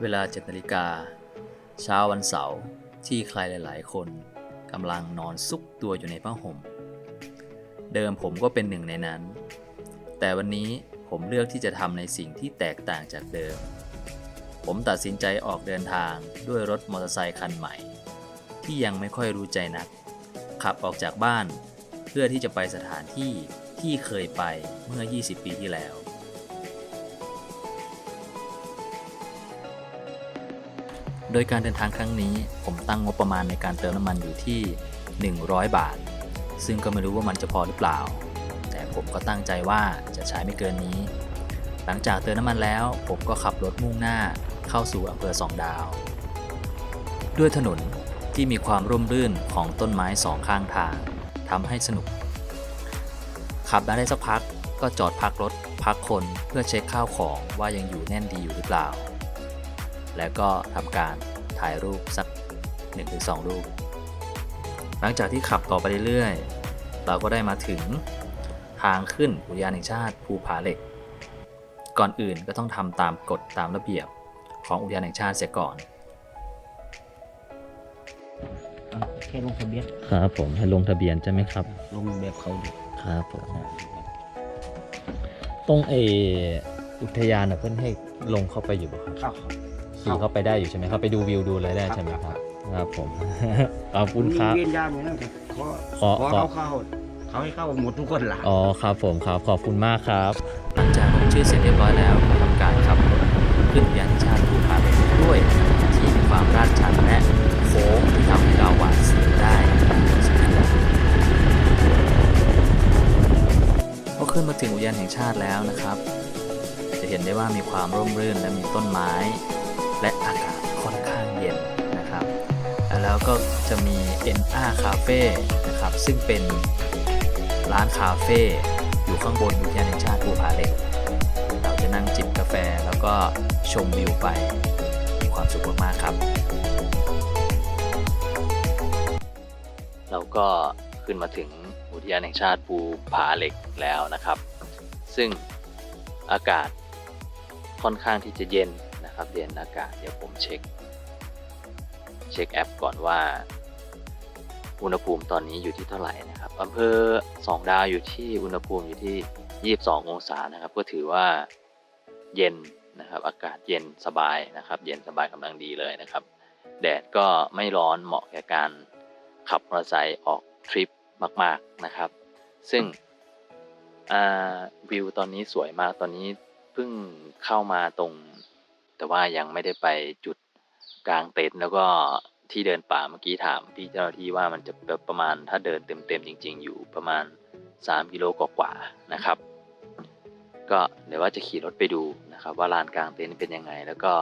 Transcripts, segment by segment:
เวลา7นาฬิกา เช้าวันเสาร์ที่ใครหลาย ๆ คนกำลังนอนซุกตัวอยู่ในผ้าห่ม เดิมผมก็เป็นหนึ่งในนั้น แต่วันนี้ผมเลือกที่จะทำในสิ่งที่แตกต่างจากเดิม ผมตัดสินใจออกเดินทางด้วยรถมอเตอร์ไซคันใหม่ ที่ยังไม่ค่อยรู้ใจนัก ขับออกจากบ้าน เพื่อที่จะไปสถานที่ที่เคยไปเมื่อ 20 ปีที่แล้ว โดยการเดินทางครั้งนี้ ผมตั้งงบประมาณในการเติมน้ำมันอยู่ที่ 100 บาท ซึ่งก็ไม่รู้ว่ามันจะพอหรือเปล่า แต่ผมก็ตั้งใจว่าจะใช้ไม่เกินนี้ หลังจากเติมน้ำมันแล้ว ผมก็ขับรถมุ่งหน้าเข้าสู่อำเภอสองดาว ด้วยถนนที่มีความร่มรื่นของต้นไม้สองข้างทางทำให้สนุก ขับมาได้สักพักก็จอดพักรถพักคนเพื่อเช็คข้าวของว่ายังอยู่แน่นดีอยู่หรือเปล่า แล้วก็ทำการถ่ายรูปสัก 1-2 รูป หลังจากที่ขับต่อไปเรื่อยๆ เราก็ได้มาถึงทางขึ้นอุทยานแห่งชาติภูผาเหล็ก ก่อนอื่นก็ต้องทำตามกฎตามระเบียบของอุทยานแห่งชาติเสียก่อนอะแค่ลงทะเบียนครับผมให้ลงทะเบียนใช่ไหมครับ ลงแบบเขาดิครับผมตรงเอออุทยานน่ะเพื่อนให้ลงเข้าไปอยู่บ่ครับเข้าขี่เข้าไปได้อยู่ใช่ไหมครับไปดูวิวดูอะไรได้ใช่ไหมครับครับผม ขอบคุณครับมีเวียนยามอย่างนั้นแต่ขอขอขอขอเขาเข้าเขาให้เข้าหมดทุกคนหละอ๋อครับผมครับขอบคุณมากครับ หลังจากลงชื่อเสร็จเรียบร้อยแล้วก็ทำการขับรถขึ้นอุทยานแห่งชาติภูผาเหล็กด้วยที่มีความลาดชันและโค้งที่ทำให้เราหวาดเสียวได้สักทีเดียวพอขึ้นมาถึงอุทยานแห่งชาติแล้วนะครับ จะเห็นได้ว่ามีความร่มรื่นและมีต้นไม้ และอากาศค่อนข้างเย็นนะครับ แล้วก็จะมี NR Cafe นะครับ ซึ่งเป็นร้านคาเฟ่อยู่ข้างบนอุทยานแห่งชาติภูผาเหล็ก เราจะนั่งจิบกาแฟแล้วก็ชมวิวไป มีความสุขมากๆครับ เราก็ขึ้นมาถึงอุทยานแห่งชาติภูผาเหล็กแล้วนะครับ ซึ่งอากาศค่อนข้างที่จะเย็น นะครับเย็นอากาศเดี๋ยวผมเช็ค เช็คแอปก่อนว่า อุณหภูมิตอนนี้อยู่ที่เท่าไหร่นะครับอำเภอสองดาวอยู่ที่อุณหภูมิอยู่ที่ 22 องศานะครับ ก็ถือว่าเย็นนะครับ อากาศเย็นสบายนะครับ เย็นสบายกำลังดีเลยนะครับ แดดก็ไม่ร้อนเหมาะแก่การขับมอเตอร์ไซค์ออกทริปมาก ๆนะครับ ซึ่งวิวตอนนี้สวยมากตอนนี้เพิ่งเข้ามาตรง แต่ว่ายังไม่ได้ไปจุดกลางเต็นท์แล้วก็ที่เดินป่าเมื่อกี้ถามพี่เจ้าหน้าที่ว่ามันจะประมาณถ้าเดินเต็มๆจริง ๆ อยู่ประมาณ 3 กิโลกว่าๆนะครับ ก็เดี๋ยวว่าจะขี่รถไปดูนะครับ ว่าลานกลางเต็นท์เป็นยังไงแล้วก็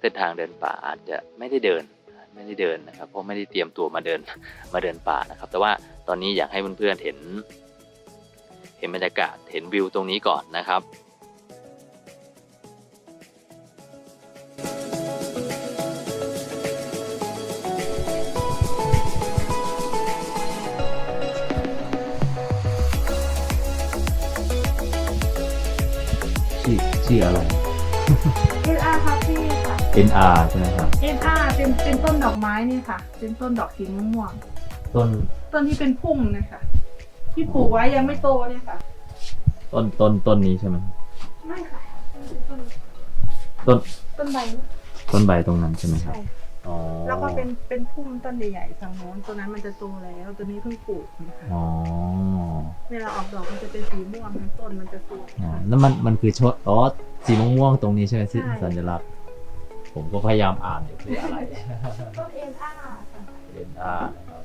เส้นทางเดินป่าอาจจะไม่ได้เดินไม่ได้เดินนะครับ เพราะไม่ได้เตรียมตัวมาเดินมาเดินป่านะครับ แต่ว่าตอนนี้อยากให้เพื่อนๆเห็น เห็นบรรยากาศเห็นวิวตรงนี้ก่อนนะครับ ชื่อชื่ออะไร NR คาเฟ่ค่ะ NR ใช่ไหมครับ NR เป็นเป็นต้นดอกไม้นี่ค่ะ เป็นต้นดอกสีม่วง ต้นๆต้นที่เป็นพุ่มนะคะที่ปลูกไว้ยังไม่โตเนี่ยค่ะ ต้นต้นต้นนี้ใช่ไหมไม่ค่ะต้นต้นต้นใบต้นใบตรงนั้นใช่ไหมครับ ใช่ อ๋อแล้วก็เป็นเป็นพุ่มต้นใหญ่ๆฝั่งโน้นตัวนั้นมันจะโตแล้วตัวนี้เพิ่งปลูกนะคะอ๋อเวลาออกดอกมันจะเป็นสีม่วงทั้งต้นมันจะสวยอ๋อค่ะแล้วมันมันคือชดอ๋อสีม่วงๆตรงนี้ใช่ไหมที่ใช่ สัญลักษณ์ ผมก็พยายามอ่านอยู่คืออะไร ต้น NR ค่ะ NR นะครับ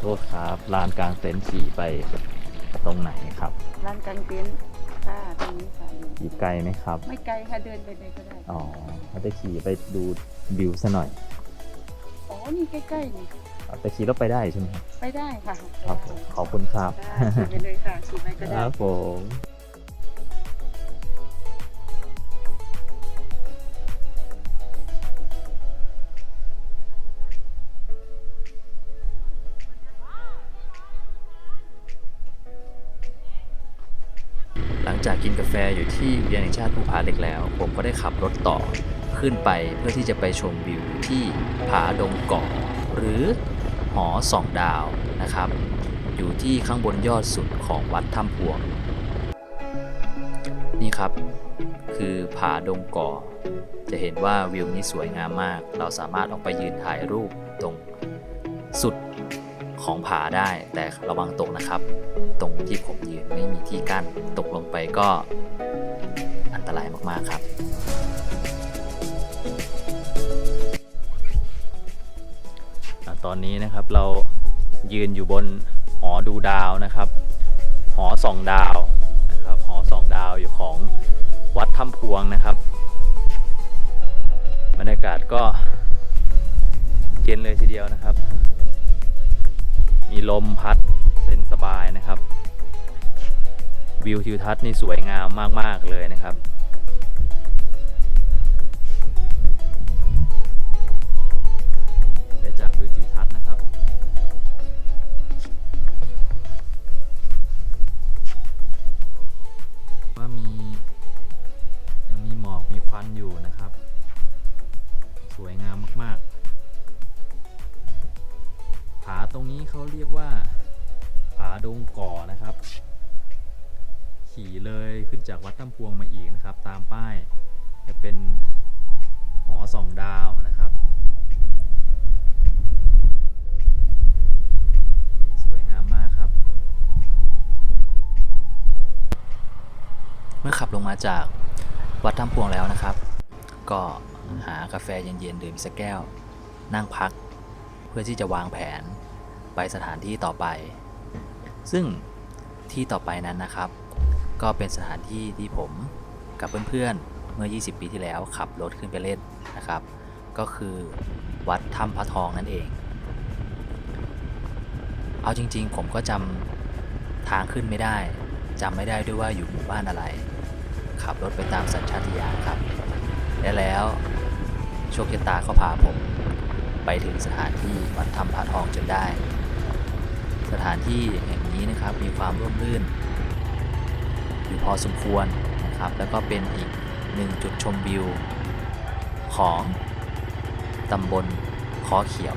โทษครับลานกลางเต็นท์ขี่ไปตรงไหนครับร้านกางเต็นท์ค่ะตรงนี้ค่ะขี่ไกลไหมครับ ไม่ไกลค่ะเดินไปเลยก็ได้ อ๋อเราจะขี่ไปดูวิวซะหน่อยอ๋อ นี่ใกล้ๆนี่แต่ขี่รถไปได้ใช่ไหมครับไปได้ค่ะครับผมขอบคุณครับ ได้ขี่ไปเลยค่ะขี่ไปก็คได้ รับผม จากกินกาแฟอยู่ที่อุทยานแห่งชาติภูผาเหล็กแล้ว ผมก็ได้ขับรถต่อขึ้นไปเพื่อที่จะไปชมวิวที่ผาดงเกาะหรือหอสองดาวนะครับ อยู่ที่ข้างบนยอดสุดของวัดถ้ำพวง นี่ครับ คือผาดงเกาะจะเห็นว่าวิวนี้สวยงามมาก เราสามารถออกไปยืนถ่ายรูปตรงสุด ของผาได้แต่ระวังตกนะครับ ตรงที่ผมยืนไม่มีที่กั้นตกลงไปก็อันตรายมากๆครับ ตอนนี้นะครับเรายืนอยู่บนหอดูดาวนะครับ หอสองดาวนะครับหอสองดาวอยู่ของวัดถ้ำพวงนะครับบรรยากาศก็เย็นเลยทีเดียวนะครับ มีลมพัดเป็นสบายนะครับ วิวทิวทัศน์นี่สวยงามมาก ๆ เลยนะครับ ได้จากวิวทิวทัศน์นะครับ ว่ามียังมีหมอกมีควันอยู่นะครับ สวยงามมากๆผาตรงนี้เขาเรียกว่า ผาดงก่อนะครับ ขี่เลยขึ้นจากวัดถ้ำพวงมาอีกนะครับ ตามป้ายจะเป็นหอสองดาวนะครับ สวยงามมากครับ เมื่อขับลงมาจากวัดถ้ำพวงแล้วนะครับ ก็หากาแฟเย็นๆดื่มสักแก้ว นั่งพัก พื่อที่จะวางแผนไปสถานที่ต่อไป ซึ่งที่ต่อไปนั้นนะครับ ก็เป็นสถานที่ที่ผมกับเพื่อนๆ เมื่อ 20 ปีที่แล้วขับรถขึ้นไปเล่นนะครับ ก็คือวัดถ้ำพระทองนั่นเอง เอาจริงๆ ผมก็จำทางขึ้นไม่ได้จำไม่ได้ด้วยว่าอยู่หมู่บ้านอะไร ขับรถไปตามสัญชาตญาณครับ และแล้วโชคชะตาก็พาผม ไปถึงสถานที่วัดถ้ำพระทองจนได้ สถานที่แห่งนี้นะครับมีความร่มรื่น อยู่พอสมควรนะครับ แล้วก็เป็นอีกหนึ่งจุดชมวิวของตำบลคอเขียว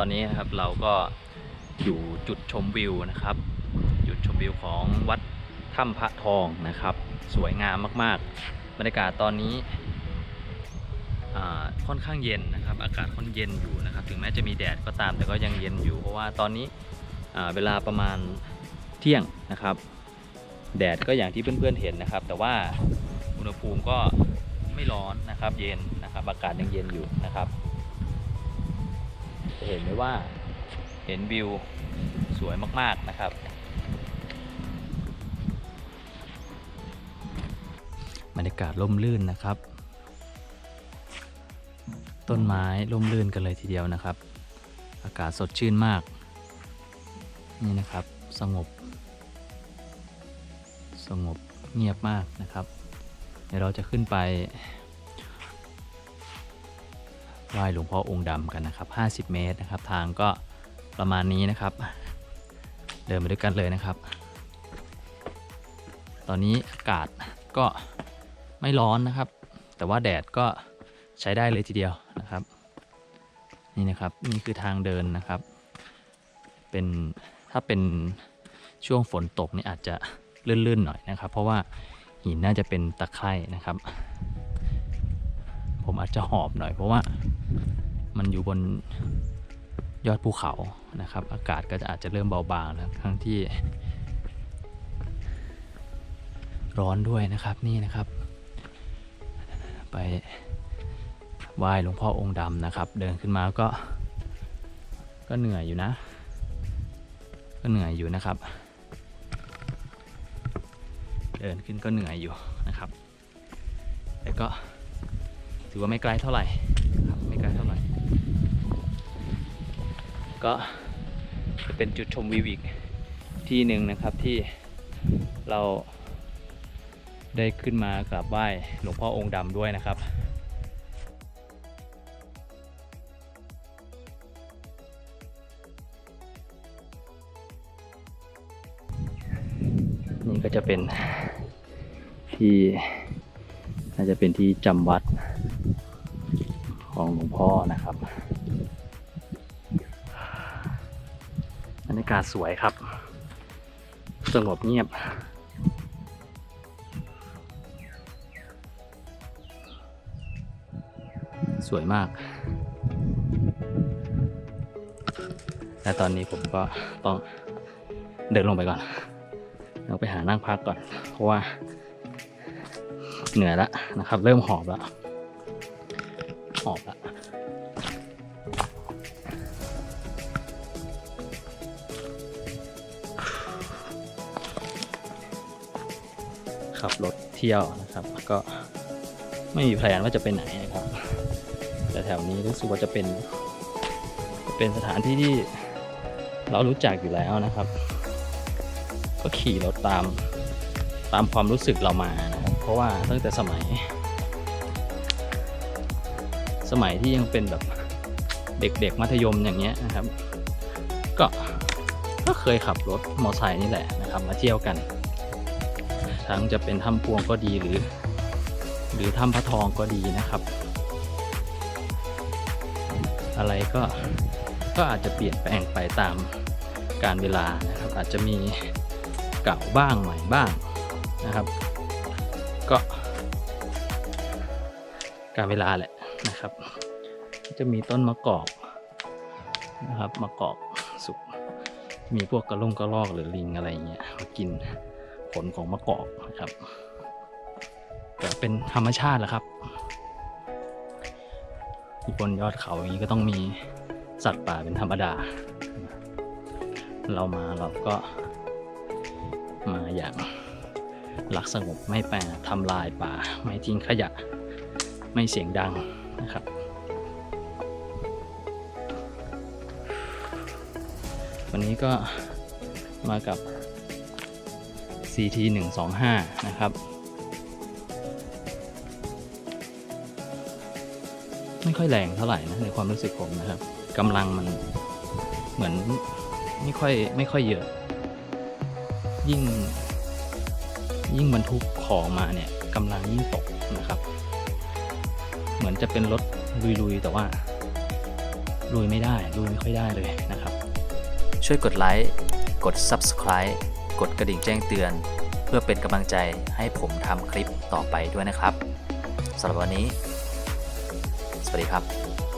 อนนี้ครับเราก็อยู่จุดชมวิวนะครับ จุดชมวิวของวัดถ้ำพระทองนะครับ สวยงามมากๆ บรรยากาศตอนนี้ค่อนข้างเย็นนะครับ อากาศค่อนเย็นอยู่นะครับ ถึงแม้จะมีแดดก็ตามแต่ก็ยังเย็นอยู่ เพราะว่าตอนนี้เวลาประมาณเที่ยงนะครับ แดดก็อย่างที่เพื่อนๆเห็นนะครับ แต่ว่าอุณหภูมิก็ไม่ร้อนนะครับ เย็นนะครับ อากาศยังเย็นอยู่นะครับ จะเห็นได้ว่าเห็นวิวสวยมาก ๆ นะครับ บรรยากาศร่มรื่นนะครับ ต้นไม้ร่มรื่นกันเลยทีเดียวนะครับ อากาศสดชื่นมาก นี่นะครับสงบ สงบเงียบมากนะครับ เดี๋ยวเราจะขึ้นไป ไหว้หลวงพ่อองค์ดำกันนะครับ 50 เมตรนะครับ ทางก็ประมาณนี้นะครับ เดินไปด้วยกันเลยนะครับ ตอนนี้อากาศก็ไม่ร้อนนะครับ แต่ว่าแดดก็ใช้ได้เลยทีเดียวนะครับ นี่นะครับนี่คือทางเดินนะครับ เป็นถ้าเป็นช่วงฝนตกนี่อาจจะลื่นๆหน่อยนะครับ เพราะว่าหินน่าจะเป็นตะไคร่นะครับ ผมอาจจะหอบหน่อย เพราะว่ามันอยู่บนยอดภูเขานะครับ อากาศก็จะอาจจะเริ่มเบาบางแล้วทั้งที่ ร้อนด้วยนะครับนี่นะครับ ไปไหว้หลวงพ่อองค์ดำนะครับ เดินขึ้นมาก็ ก็เหนื่อยอยู่นะ ก็เหนื่อยอยู่นะครับ เดินขึ้นก็เหนื่อยอยู่นะครับแต่ก็ ถือว่าไม่ไกลเท่าไหร่ครับไม่ไกลเท่าไหร่ ก็จะเป็นจุดชมวิวอีกที่หนึ่งนะครับที่เราได้ขึ้นมากราบไหว้หลวงพ่อองค์ดำด้วยนะครับนี่ก็จะเป็นที่น่าจะเป็นที่จำวัด ของหลวงพ่อนะครับบรรยากาศสวยครับ สงบเงียบ สวยมาก และตอนนี้ผมก็ต้องเดินลงไปก่อนลงไปหานั่งพักก่อน เพราะว่า เหนื่อยแล้วนะครับ เริ่มหอบแล้ว หอบล้วขับรถเที่ยวนะครับ ก็ไม่มีแผนว่าจะไปไหนนะครับ แต่แถวนี้รู้สึกว่าจะเป็น เป็นสถานที่ที่เรารู้จักอยู่แล้วนะครับ ก็ขี่รถตามตามความรู้สึกเรามานะครับ เพราะว่าตั้งแต่สมัย สมัยที่ยังเป็นแบบเด็กๆมัธยมอย่างเงี้ยนะครับ ก็ก็เคยขับรถมอเตอร์ไซค์นี่แหละนะครับ มาเที่ยวกัน ทั้งจะเป็นถ้ำพวงก็ดีหรือ หรือถ้ำพระทองก็ดีนะครับ อะไรก็ก็อาจจะเปลี่ยนแปลงไปตามการเวลานะครับ อาจจะมีเก่าบ้างใหม่บ้างนะครับ ก็การเวลาแหละ นะครับ จะมีต้นมะกอกนะครับมะกอกสุกมีพวกกระลงกระรอกหรือลิงอะไรเงี้ยมากินผลของมะกอกนะครับแต่เป็นธรรมชาติแหละครับบนยอดเขาอย่างนี้ก็ต้องมีสัตว์ป่าเป็นธรรมดา เรามาเราก็มาอย่างรักสงบไม่แปรทำลายป่า ไม่ทิ้งขยะ ไม่เสียงดัง นะครับ วันนี้ก็มากับ CT 125นะครับ ไม่ค่อยแรงเท่าไหร่นะในความรู้สึกผมนะครับกำลังมันเหมือนไม่ค่อยไม่ค่อยเยอะ ยิ่งยิ่งบรรทุกของมาเนี่ยกำลังยิ่งตกนะครับ มือนจะเป็นรถลุยๆ แต่ว่า ลุยไม่ได้ ลุยไม่ค่อยได้เลยนะครับ ช่วยกดไลค์ กด Subscribe กดกระดิ่งแจ้งเตือน เพื่อเป็นกำลังใจให้ผมทำคลิปต่อไปด้วยนะครับสำหรับวันนี้ สวัสดีครับ